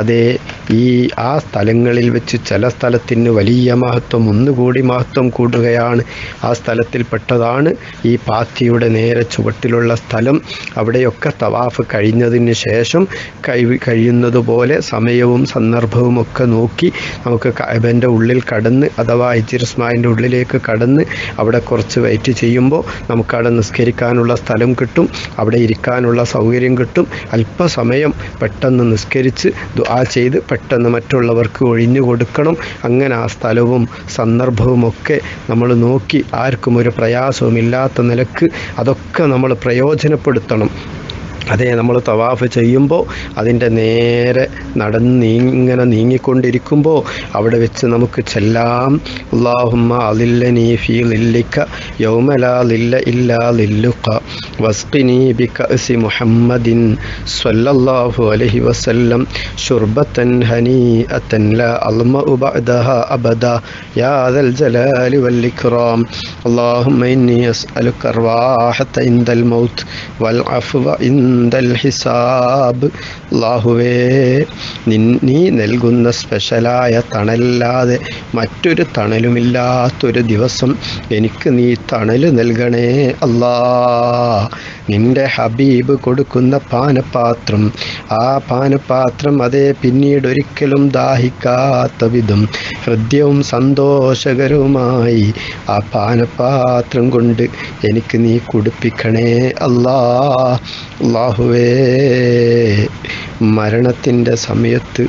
അതേ ഈ ആ സ്ഥലങ്ങളിൽ വെച്ച് ചില സ്ഥലത്തിന് വലിയ മഹത്വം ഒന്നുകൂടി മഹത്വം കൂടുകയാണ്. ആ സ്ഥലത്തിൽപ്പെട്ടതാണ് ഈ പാത്തിയുടെ നേരെ ചുവട്ടിലുള്ള സ്ഥലം. അവിടെയൊക്കെ തവാഫ് കഴിഞ്ഞതിന് ശേഷം കഴി കഴിയുന്നത് പോലെ സമയവും സന്ദർഭവും ഒക്കെ നോക്കി നമുക്ക് കഅബന്റെ ഉള്ളിൽ കടന്ന് അഥവാ ഇജിർസ്മാന്റെ ഉള്ളിലേക്ക് കടന്ന് അവിടെ കുറച്ച് വെയിറ്റ് ചെയ്യുമ്പോൾ നമുക്കവിടെ നിസ്കരിക്കാനുള്ള സ്ഥലം കിട്ടും. അവിടെ ഇരിക്കാനുള്ള സൗകര്യം കിട്ടും. അല്പസമയം പെട്ടെന്ന് നിസ്കരിച്ച് ദുആ ചെയ്ത് പെട്ടെന്ന് മറ്റുള്ളവർക്ക് ഒഴിഞ്ഞു കൊടുക്കണം. അങ്ങനെ ആ സ്ഥലവും സന്ദർഭവും ഒക്കെ നമ്മൾ നോക്കി ആർക്കും ഒരു പ്രയാസവുമില്ലാത്ത നിലയ്ക്ക് അതൊക്കെ നമ്മൾ പ്രയോജനപ്പെടുത്തണം. അതേ നമ്മൾ തവാഫ് ചെയ്യുമ്പോൾ അതിന്റെ നേരെ നടന്ന് ഇങ്ങനെ നീങ്ങിക്കൊണ്ടിരിക്കുമ്പോൾ അവിടെ വെച്ച് നമുക്ക് ചെല്ലാം. അള്ളാഹുമ്മ അലില്ല നീ ഫീ ലില്ലിക്ക യൗമലാ ലില്ല ഇല്ലാ ലില്ലുക്ക ബി ബിക്കസി മുഹമ്മദിൻ സ്വല്ലല്ലാഹു അലൈഹി വസല്ലം ഷുർബത്തൻ ഹനി അത്തൻ ലാ അൽമ ഉബഅദഹ അബദ യാ ദൽ ജലാലി വൽ അള്ളാഹുമ്മ അല്ലാഹുമ്മ ഇന്നി അസ് അലുക്കർവാഹത്ത ഇന്ദൽ മൗത്ത് വൽ അഫ്വ ഇൻ അന്തൽ ഹിസാബ് അള്ളാഹുവേ നീ നൽകുന്ന സ്പെഷ്യലായ തണലല്ലാതെ മറ്റൊരു തണലുമില്ലാത്തൊരു ദിവസം എനിക്ക് നീ തണൽ നൽകണേ അല്ലാ. നിന്റെ ഹബീബ് കൊടുക്കുന്ന പാനപാത്രം ആ പാനപാത്രം അതേ പിന്നീട് ഒരിക്കലും ദാഹിക്കാത്ത വിധം ഹൃദ്യവും സന്തോഷകരവുമായി ആ പാനപാത്രം കൊണ്ട് എനിക്ക് നീ കുടിപ്പിക്കണേ അല്ലാ. അള്ളാഹുവേ മരണത്തിന്റെ സമയത്ത്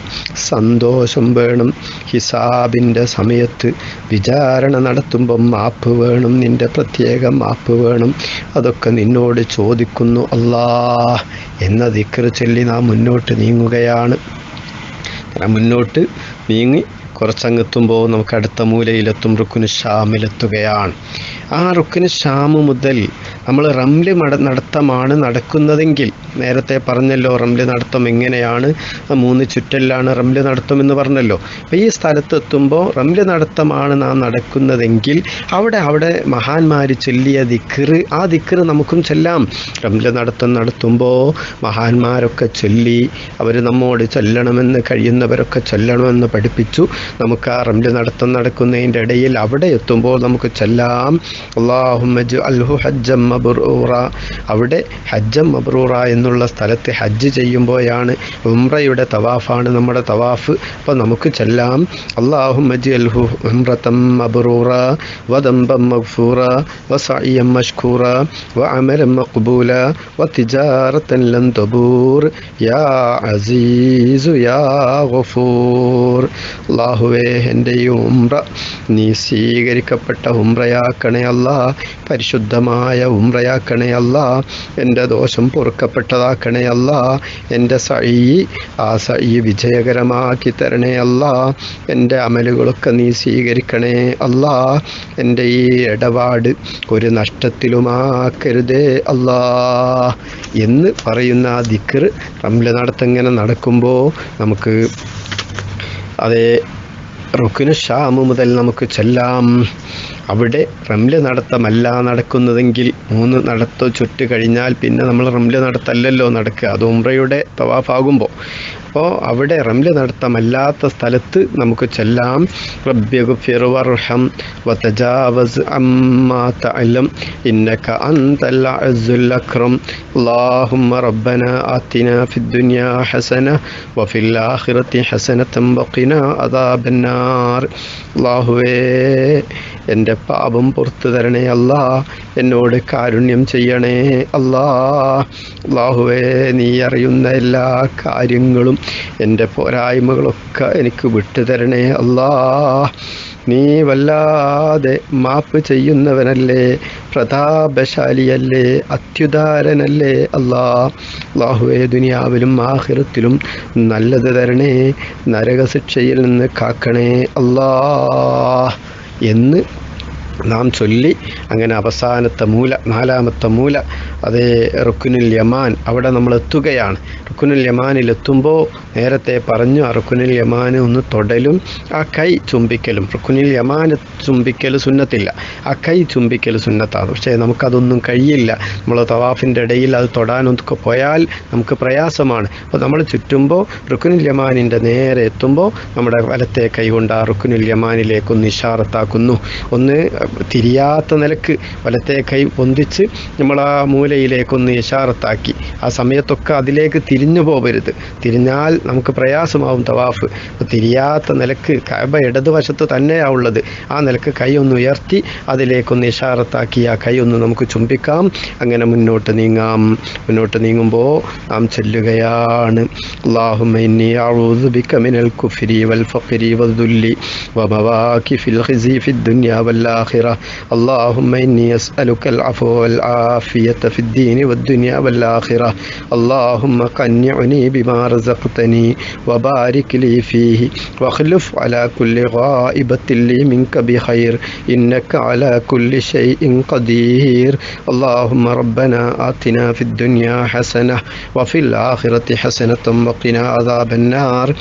സന്തോഷം വേണം ഹിസാബിന്റെ സമയത്ത് വിചാരണ നടത്തുമ്പം മാപ്പ് വേണം നിന്റെ പ്രത്യേക മാപ്പ് വേണം. അതൊക്കെ നിന്നോട് ചോദിക്കുന്നു അല്ലാ എന്ന ദിക്കറ് ചൊല്ലി നാം മുന്നോട്ട് നീങ്ങുകയാണ്. മുന്നോട്ട് നീങ്ങി കുറച്ചങ്ങെത്തുമ്പോൾ നമുക്ക് അടുത്ത മൂലയിലെത്തും റുക്കുന് ഷാമിലെത്തുകയാണ് ആ റുക്കിന് ഷാമു മുതൽ നമ്മൾ റംൽ നടത്തമാണ് നടക്കുന്നതെങ്കിൽ നേരത്തെ പറഞ്ഞല്ലോ റംൽ നടത്തം എങ്ങനെയാണ് മൂന്ന് ചുറ്റലിലാണ് റംൽ നടത്തം എന്ന് പറഞ്ഞല്ലോ. അപ്പോൾ ഈ സ്ഥലത്ത് എത്തുമ്പോൾ റംൽ നടത്തമാണ് നാം നടക്കുന്നതെങ്കിൽ അവിടെ അവിടെ മഹാന്മാർ ചൊല്ലിയ ദിക്കറ് ആ ദിക്കറ് നമുക്കും ചെല്ലാം. റംൽ നടത്തം നടത്തുമ്പോൾ മഹാന്മാരൊക്കെ ചൊല്ലി അവർ നമ്മോട് ചൊല്ലണമെന്ന് കഴിയുന്നവരൊക്കെ ചൊല്ലണമെന്ന് പഠിപ്പിച്ചു. നമുക്ക് ആ റംൽ നടത്തം നടക്കുന്നതിന്റെ ഇടയിൽ അവിടെ എത്തുമ്പോൾ നമുക്ക് ചെല്ലാം. അള്ളാഹുമജ് അൽഹു ഹജ്ജം മബ്റൂറ. അവിടെ ഹജ്ജം മബ്റൂറ എന്നുള്ള സ്ഥലത്ത് ഹജ്ജ് ചെയ്യുമ്പോഴാണ് ഉംറയുടെ തവാഫാണ് നമ്മുടെ തവാഫ്. അപ്പോൾ നമുക്ക് ചെല്ലാം. അള്ളാഹുമജ് അൽഹു ഉംറത്തം മബ്റൂറ വദംബം മഗ്ഫൂറ വസഇയം മഷ്കൂറ വഅമലം മഖ്ബൂല വതിജാറത്തൻ ലൻ തബൂർ. യാ അസീസു യാ ഗഫൂർ. അള്ളാഹുവേ എന്റെ ഈ ഉംറ നീ സ്വീകരിക്കപ്പെട്ട ഉംറയാക്കണേ അല്ല പരിശുദ്ധമായ ഉംറയാക്കണേ അല്ല എന്റെ ദോഷം പൊറുക്കപ്പെട്ടതാക്കണേ അല്ല എന്റെ സഴി ആ സഴി വിജയകരമാക്കി തരണേ അല്ല എന്റെ അമലുകളൊക്കെ നീ സ്വീകരിക്കണേ അല്ല എന്റെ ഈ ഇടപാട് ഒരു നഷ്ടത്തിലുമാക്കരുതേ അല്ലാ എന്ന് പറയുന്ന ആ ദിക്കർ റംല നടത്തങ്ങനെ നടക്കുമ്പോൾ നമുക്ക് അതേ റുക്കിന് ഷാമു മുതൽ നമുക്ക് ചെല്ലാം. അവിടെ റംല് നടത്തമല്ല നടക്കുന്നതെങ്കിൽ മൂന്ന് നടത്തോ ചുറ്റ് കഴിഞ്ഞാൽ പിന്നെ നമ്മൾ റംല് നടത്തല്ലല്ലോ നടക്കുക അത് ഉംറയുടെ തവാഫാകുമ്പോൾ അപ്പോൾ അവിടെ റംല് നടത്തമല്ലാത്ത സ്ഥലത്ത് നമുക്ക് ചെല്ലാം റബ്യഗുഫിർ വർഹം വതജാവസ് അമ്മാ തഅലം ഇന്നക അൻതൽ അസുൽ അക്രം اللهم ربنا آتنا في الدنيا حسنة وفي الآخرة حسنة وقنا عذاب النار അള്ളാഹുവേ എന്റെ പാപം പുറത്തു തരണേ അല്ലാ. എന്നോട് കാരുണ്യം ചെയ്യണേ അല്ലാ. അള്ളാഹുവേ നീ അറിയുന്ന എല്ലാ കാര്യങ്ങളും എന്റെ പോരായ്മകളൊക്കെ എനിക്ക് വിട്ടു തരണേ അല്ലാ. നീ വല്ലാതെ മാപ്പ് ചെയ്യുന്നവനല്ലേ പ്രതാപശാലിയല്ലേ അത്യുദാരനല്ലേ അല്ലാ. അള്ളാഹുവേ ദുനിയാവിലും ആഹിറത്തിലും നല്ലത് തരണേ നരകശിക്ഷയിൽ നിന്ന് കാക്കണേ അല്ലാ. എന്ന് നാം ചൊല്ലി അങ്ങനെ അവസാനത്തെ മൂല നാലാമത്തെ മൂല അതേ റുക്കുനുൽ യമാൻ അവിടെ നമ്മൾ എത്തുകയാണ്. റുക്കുനുൽ യമാനിൽ എത്തുമ്പോൾ നേരത്തെ പറഞ്ഞു ആ റുക്കുനുൽ യമാൻ ഒന്ന് തൊടലും ആ കൈ ചുംബിക്കലും. റുക്കുനുൽ യമാൻ ചുംബിക്കൽ സുന്നത്തില്ല. ആ കൈ ചുംബിക്കൽ സുന്നത്താണ്. പക്ഷേ നമുക്കതൊന്നും കഴിയില്ല. നമ്മൾ തവാഫിന്റെ ഇടയിൽ അത് തൊടാനൊക്കെ പോയാൽ നമുക്ക് പ്രയാസമാണ്. അപ്പോൾ നമ്മൾ ചുറ്റുമ്പോൾ റുക്കുനുൽ യമാനിന്റെ നേരെ എത്തുമ്പോൾ നമ്മുടെ വലത്തെ കൈ കൊണ്ട് ആ റുക്കുനുൽ യമാനിലേക്കൊന്ന് ഇഷാറത്താക്കുന്നു. ഒന്ന് തിരിയാത്ത നിലയ്ക്ക് വലത്തെ കൈ പൊന്തിച്ച് നമ്മൾ ആ മൂലയിലേക്കൊന്ന് ഇഷാറത്താക്കി. ആ സമയത്തൊക്കെ അതിലേക്ക് തിരിഞ്ഞു പോകരുത് തിരിഞ്ഞാൽ നമുക്ക് പ്രയാസമാവും തവാഫ്. തിരിയാത്ത നിലയ്ക്ക് കൈബ ഇടതുവശത്ത് തന്നെയാണ് ഉള്ളത്. ആ നിലയ്ക്ക് കൈ ഒന്ന് ഉയർത്തി അതിലേക്കൊന്ന് ഇഷാറത്താക്കി ആ കൈ ഒന്ന് നമുക്ക് ചുംബിക്കാം. അങ്ങനെ മുന്നോട്ട് നീങ്ങാം. മുന്നോട്ട് നീങ്ങുമ്പോൾ നാം ചൊല്ലുകയാണ്. അള്ളാഹുമ്മ الدين والدنيا والآخرة. اللهم قنعني بما رزقتني وبارك لي فيه. وأخلف على كل غائبة لي منك بخير. إنك على كل شيء قدير. اللهم ربنا آتنا في الدنيا حسنة وفي الآخرة حسنة وقنا عذاب النار.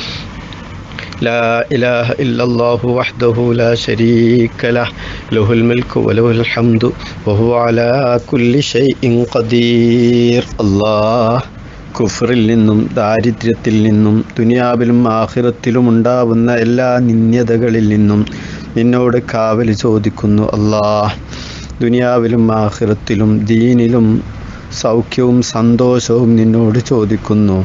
لا إله إلا الله وحده لا شريك له له الملك وله الحمد وهو على كل شيء قدير الله കുഫറിൽ നിന്നും ദാരിദ്ര്യത്തിൽ നിന്നും ദുനിയാവിലും ആഹിറത്തിലും ഉണ്ടാവുന്ന എല്ലാ നിന്യതകളിൽ നിന്നും നിന്നോട് കാവൽ ചോദിക്കുന്നു. അള്ളാഹ് ദുനിയാവിലും ആഹിറത്തിലും ദീനിലും സൗഖ്യവും സന്തോഷവും നിന്നോട് ചോദിക്കുന്നു.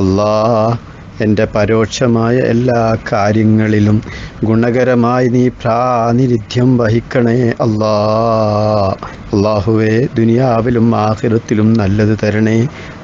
അള്ളാഹ് എന്റെ പരോക്ഷമായ എല്ലാ കാര്യങ്ങളിലും ഗുണകരമായി നീ പ്രാതിനിധ്യം വഹിക്കണേ അല്ലാ അള്ളാഹുവേ ദുനിയാവിലും ആഹിറത്തിലും നല്ലത് തരണേ.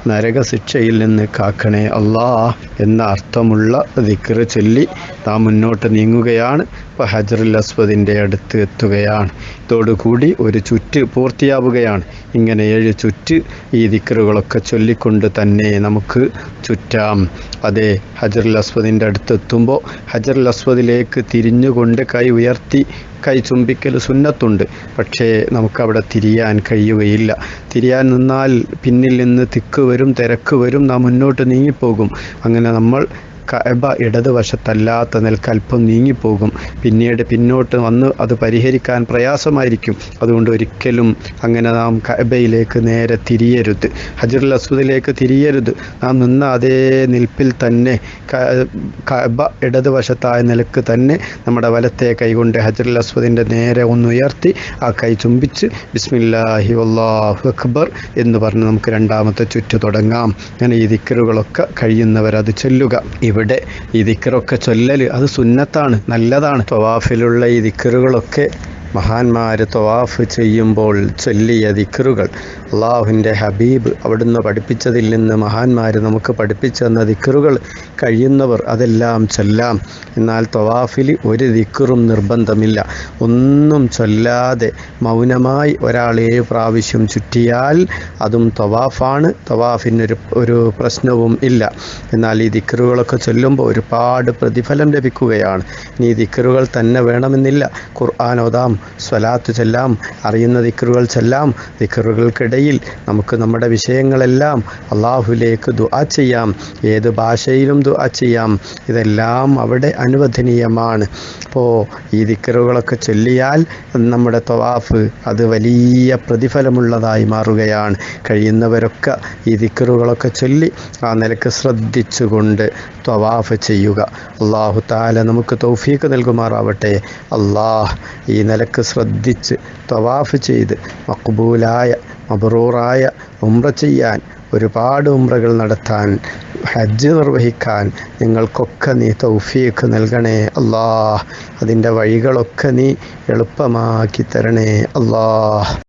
നരകശിക്ഷയിൽ നിന്ന് കാക്കണേ അള്ളാ എന്ന അർത്ഥമുള്ള ദിക്റ് ചൊല്ലി നാം മുന്നോട്ട് നീങ്ങുകയാണ്. ഇപ്പോൾ ഹജറുൽ അസ്വദിന്റെ അടുത്ത് എത്തുകയാണ്. ഇതോടുകൂടി ഒരു ചുറ്റ് പൂർത്തിയാവുകയാണ്. ഇങ്ങനെ ഏഴ് ചുറ്റ് ഈ ദിക്റുകളൊക്കെ ചൊല്ലിക്കൊണ്ട് തന്നെ നമുക്ക് ചുറ്റാം. അതെ ഹജറുൽ അസ്വദിന്റെ അടുത്തെത്തുമ്പോൾ ഹജറുൽ അസ്വദിലേക്ക് തിരിഞ്ഞുകൊണ്ട് കൈ ഉയർത്തി കൈ ചുംബിക്കൽ സുന്നത്തുണ്ട്. പക്ഷേ നമുക്കവിടെ തിരിയാൻ കഴിയുകയില്ല. തിരിയാൻ നിന്നാൽ പിന്നിൽ നിന്ന് തിക്ക് വരും തിരക്ക് വരും നാം മുന്നോട്ട് നീങ്ങിപ്പോകും. അങ്ങനെ നമ്മൾ കഅബ ഇടതുവശത്തല്ലാത്ത നിൽക്കൽപ്പം നീങ്ങിപ്പോകും. പിന്നീട് പിന്നോട്ട് വന്ന് അത് പരിഹരിക്കാൻ പ്രയാസമായിരിക്കും. അതുകൊണ്ട് ഒരിക്കലും അങ്ങനെ നാം കഅബയിലേക്ക് നേരെ തിരിയരുത്. ഹജറുൽ അസ്വദിലേക്ക് തിരിയരുത്. നാം നിന്ന അതേ നിൽപ്പിൽ തന്നെ കഅബ ഇടതുവശത്തായ നിലയ്ക്ക് തന്നെ നമ്മുടെ വലത്തെ കൈകൊണ്ട് ഹജറുൽ അസ്വദിന്റെ നേരെ ഒന്ന് ഉയർത്തി ആ കൈ ചുംബിച്ച് ബിസ്മില്ലാഹി വല്ലാഹു അക്ബർ എന്ന് പറഞ്ഞ് നമുക്ക് രണ്ടാമത്തെ ചുറ്റു തുടങ്ങാം. അങ്ങനെ ഈ ദിക്കറുകളൊക്കെ കഴിയുന്നവരത് ചൊല്ലുക. ഇവിടെ ഈ ദിക്കറൊക്കെ ചൊല്ലൽ അത് സുന്നത്താണ് നല്ലതാണ്. തവാഫിലുള്ള ഈ ദിക്കറുകളൊക്കെ മഹാന്മാർ തവാഫ് ചെയ്യുമ്പോൾ ചൊല്ലിയ ദിക്കറുകൾ അള്ളാഹുവിന്റെ ഹബീബ് അവിടുന്ന് പഠിപ്പിച്ചതിൽ നിന്ന് മഹാന്മാർ നമുക്ക് പഠിപ്പിച്ചു തന്ന ദിക്കറുകൾ കഴിയുന്നവർ അതെല്ലാം ചൊല്ലാം. എന്നാൽ തവാഫിൽ ഒരു ദിക്കറും നിർബന്ധമില്ല. ഒന്നും ചൊല്ലാതെ മൗനമായി ഒരാൾ ഏഴ് പ്രാവശ്യം ചുറ്റിയാൽ അതും തവാഫാണ്. തവാഫിനൊരു ഒരു പ്രശ്നവും ഇല്ല. എന്നാൽ ഈ ദിക്കറുകളൊക്കെ ചൊല്ലുമ്പോൾ ഒരുപാട് പ്രതിഫലം ലഭിക്കുകയാണ്. ഇനി ദിക്കറുകൾ തന്നെ വേണമെന്നില്ല. ഖുർആാനോദാം സ്വലാത്ത് ചെല്ലാം അറിയുന്ന ദിക്കറുകൾ ചെല്ലാം ദിക്കറുകൾക്കിടയിൽ നമുക്ക് നമ്മുടെ വിഷയങ്ങളെല്ലാം അള്ളാഹുലേക്ക് ദുആ ചെയ്യാം. ഏത് ഭാഷയിലും ദുആ ചെയ്യാം. ഇതെല്ലാം അവിടെ അനുവദനീയമാണ്. അപ്പോൾ ഈ ദിക്കറുകളൊക്കെ ചൊല്ലിയാൽ നമ്മുടെ തവാഫ് അത് വലിയ പ്രതിഫലമുള്ളതായി മാറുകയാണ്. കഴിയുന്നവരൊക്കെ ഈ ദിക്കറുകളൊക്കെ ചൊല്ലി ആ നിലയ്ക്ക് ശ്രദ്ധിച്ചുകൊണ്ട് തവാഫ് ചെയ്യുക. അള്ളാഹു താല നമുക്ക് തൗഫീക്ക് നൽകുമാറാവട്ടെ. അള്ളാഹ് ഈ നിലയ്ക്ക് ശ്രദ്ധിച്ച് തവാഫ് ചെയ്ത് മക്ബൂലായ മബറൂറായ ഉംറ ചെയ്യാൻ ഒരുപാട് ഉംറകൾ നടത്താൻ ഹജ്ജ് നിർവഹിക്കാൻ നിങ്ങൾക്കൊക്കെ നീ തൗഫീഖ് നൽകണേ അല്ലാ അതിന്റെ വഴികളൊക്കെ നീ എളുപ്പമാക്കി തരണേ അല്ലാ